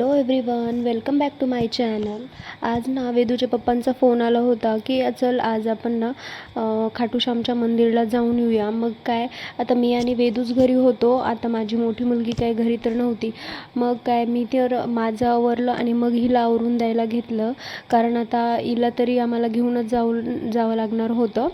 Hello everyone welcome back to my channel आज ना वेदूच्या पप्पांचा phone आला होता की चल आज आपण ना खाटूश्यामच्या मंदिरला जाऊन येऊया. मग काय आता मी आणि वेदूच घरी होतो. आता माझी मोठी मुलगी काय घरी तर नव्हती. मग काय मी तर माझं आवरलं आणि मग हिला आवरून द्यायला घेतलं. कारण आता हिला तरी आम्हाला घेऊनच जाऊ जावं लागणार होतं.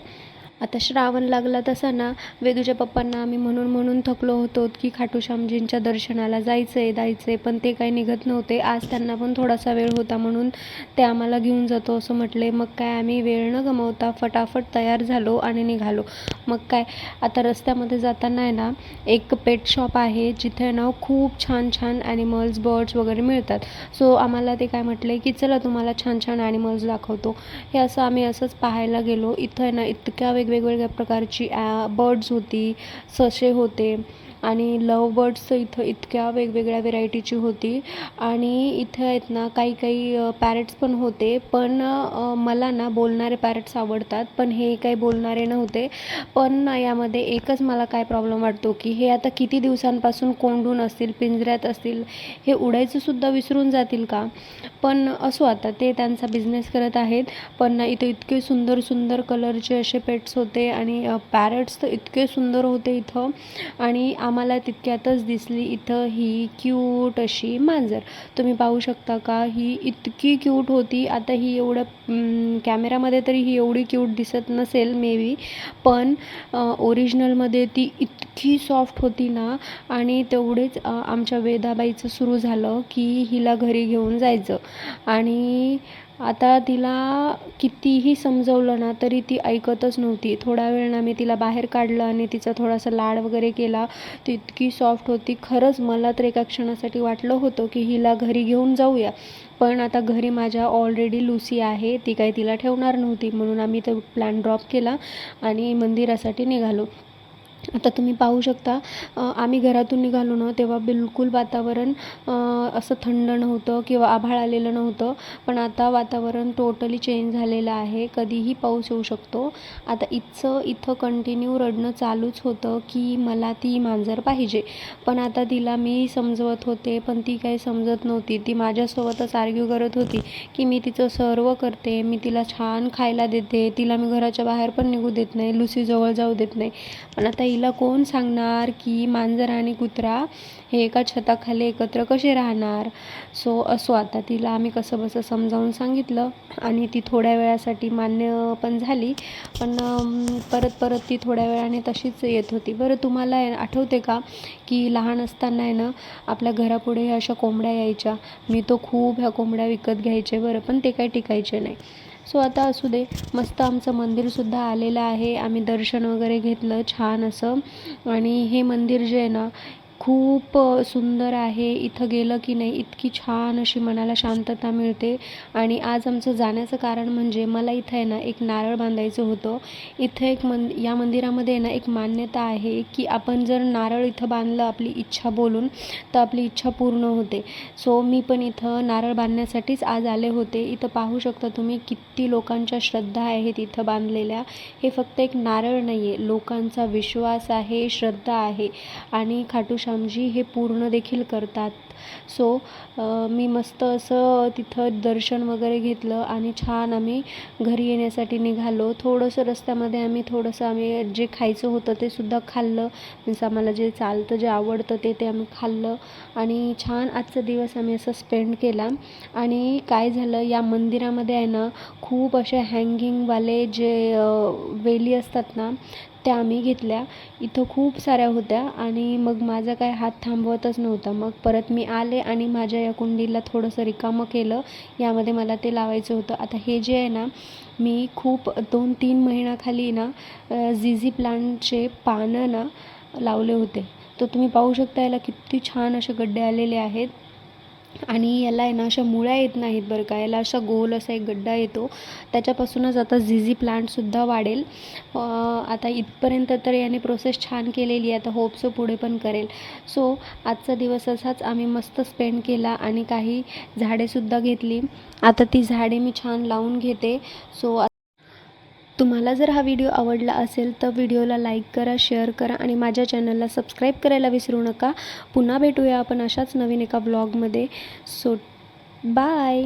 आता श्रावण लागला तसा ना वेदूच्या पप्पांना आम्ही म्हणून म्हणून थकलो होतो की खाटूश्यामजींच्या दर्शनाला जायचं आहे जायचं आहे पण ते काही निघत नव्हते. आज त्यांना पण थोडासा वेळ होता म्हणून ते आम्हाला घेऊन जातो असं म्हटले. मग काय आम्ही वेळ न गमावता फटाफट तयार झालो आणि निघालो. मग काय आता रस्त्यामध्ये जाताना आहे ना एक पेट शॉप आहे जिथे ना खूप छान छान ॲनिमल्स बर्ड्स वगैरे मिळतात. सो आम्हाला ते काय म्हटले की चला तुम्हाला छान छान ॲनिमल्स दाखवतो. हे असं आम्ही असंच पाहायला गेलो. इथं आहे ना इतक्या वेग वेगवेगळ्या प्रकारची बर्ड्स होती ससे होते. आणि लव बर्ड्स इथं इतक्या वेगवेगळ्या व्हेरायटीची होती. आणि इथं आहेत ना काही काही पॅरेट्स पण होते. पण मला ना बोलणारे पॅरेट्स आवडतात. पण हे काही बोलणारे नव्हते. पण ना यामध्ये एकच मला काय प्रॉब्लेम वाटतो की हे आता किती दिवसांपासून कोंडून असतील पिंजऱ्यात असतील हे उडायचंसुद्धा विसरून जातील का? पण असो आता ते त्यांचा बिझनेस करत आहेत. पण ना इथं इतके सुंदर सुंदर कलरचे असे पेट्स होते. आणि पॅरट्स तर इतके सुंदर होते इथं. आणि आम्हाला तितक्यातच दिसली इथं ही क्यूट अशी मांजर. तुम्ही पाहू शकता का? ही इतकी क्यूट होती. आता ही एवढं कॅमेरामध्ये तरी ही एवढी क्यूट दिसत नसेल मे बी पण ओरिजिनलमध्ये ती इतकी सॉफ्ट होती ना आणि तेवढेच आमच्या वेदाबाईचं सुरू झालं की हिला घरी घेऊन जायचं. आणि आता तिला कितीही समजवलं ना तरी ती ऐकतच नव्हती. थोडा वेळ ना मी तिला बाहेर काढलं आणि तिचा थोडासा लाड वगैरे केला ती इतकी सॉफ्ट होती. खरंच मला तर एका क्षणासाठी वाटलं होतं की हिला घरी घेऊन जाऊया. पण आता घरी माझ्या ऑलरेडी लुसी आहे ती काही तिला ठेवणार नव्हती. म्हणून आम्ही तो प्लॅन ड्रॉप केला आणि मंदिरासाठी निघालो. आता तुम्ही पाहू शकता आम्ही घरातून निघालो ना तेव्हा बिलकुल वातावरण असं थंड नव्हतं किंवा आभाळ आलेलं नव्हतं. पण आता वातावरण टोटली चेंज झालेलं आहे. कधीही पाऊस येऊ शकतो. आता इथचं इथं कंटिन्यू रडणं चालूच होतं की मला ती मांजर पाहिजे. पण आता तिला मी समजवत होते पण ती काही समजत नव्हती. ती माझ्यासोबतच आर्ग्यू करत होती की मी तिचं सर्व करते मी तिला छान खायला देते तिला मी घराच्या बाहेर पण निघू देत नाही लुसीजवळ जाऊ देत नाही. पण आता हिला कोण सांगणार की मांजर आणि कुत्रा हे एका छताखाली एकत्र कसे राहणार? सो असो आता तिला आम्ही कसं बसं समजावून सांगितलं आणि ती थोड्या वेळासाठी मान्य पण झाली. पण परत परत ती थोड्या वेळाने तशीच येत होती. बरं तुम्हाला आठवते का की लहान असताना आहे ना आपल्या घरापुढे ह्या अशा कोंबड्या यायच्या. मी तो खूप ह्या कोंबड्या विकत घ्यायचे बरं पण ते काही टिकायचे नाही. सो आता असू दे. मस्त आमचं मंदिरसुद्धा आलेलं आहे. आम्ही दर्शन वगैरे घेतलं छान असं. आणि हे मंदिर जे आहे ना खूप सुंदर आहे इथं गेलं की नाही इतकी छान अशी मनाला शांतता मिळते. आणि आज आमचं जाण्याचं कारण म्हणजे मला इथं आहे ना एक नारळ बांधायचं होतं. इथं एक मन या मंदिरामध्ये आहे ना एक मान्यता आहे की आपण जर नारळ इथं बांधलं आपली इच्छा बोलून तर आपली इच्छा पूर्ण होते. सो मी पण इथं नारळ बांधण्यासाठीच आज आले होते. इथं पाहू शकता तुम्ही किती लोकांच्या श्रद्धा आहेत इथं बांधलेल्या. हे फक्त एक नारळ नाही आहे लोकांचा विश्वास आहे श्रद्धा आहे. आणि खाटू खाटूश्यामजी हे पूर्ण देखील करतात. सो मी मस्त असं तिथं दर्शन वगैरे घेतलं आणि छान आम्ही घरी येण्यासाठी निघालो. थोडंसं रस्त्यामध्ये आम्ही थोडंसं आम्ही जे खायचं होतं ते सुद्धा खाल्लं. मीन्स आम्हाला जे चालतं जे आवडतं ते ते आम्ही खाल्लं. आणि छान आजचा दिवस आम्ही असं स्पेंड केला. आणि काय झालं या मंदिरामध्ये आहे ना खूप असे हँगिंगवाले जे वेली असतात ना त्या आम्ही घेतल्या. इथं खूप साऱ्या होत्या आणि मग माझा काय हात थांबवतच नव्हता. मग परत मी आले आणि माझ्या या कुंडीला थोडंसं रिकामं केलं. यामध्ये मला ते लावायचं होतं. आता हे जे आहे ना मी खूप दोन तीन महिन्याखाली ना झिझी प्लांटचे पानं ना लावले होते. तर तुम्ही पाहू शकता याला किती छान असे गड्डे आलेले आहेत. आणि याला आहे ना अशा मुळ्या येत नाहीत बरं का. याला असा गोल असा एक गड्डा येतो. त्याच्यापासूनच आता झिझी प्लांटसुद्धा वाढेल. आता इथपर्यंत तर याने प्रोसेस छान केलेली आहे. आता होपसो पुढे पण करेल. सो आजचा दिवस असाच आम्ही मस्त स्पेंड केला आणि काही झाडेसुद्धा घेतली. आता ती झाडे मी छान लावून घेते. सो तुम्हाला जर हा व्हिडिओ आवडला असेल तर व्हिडिओला लाईक करा शेअर करा आणि माझ्या चॅनलला सबस्क्राईब करायला विसरू नका. पुन्हा भेटूया आपण अशाच नवीन एका ब्लॉगमध्ये सो बाय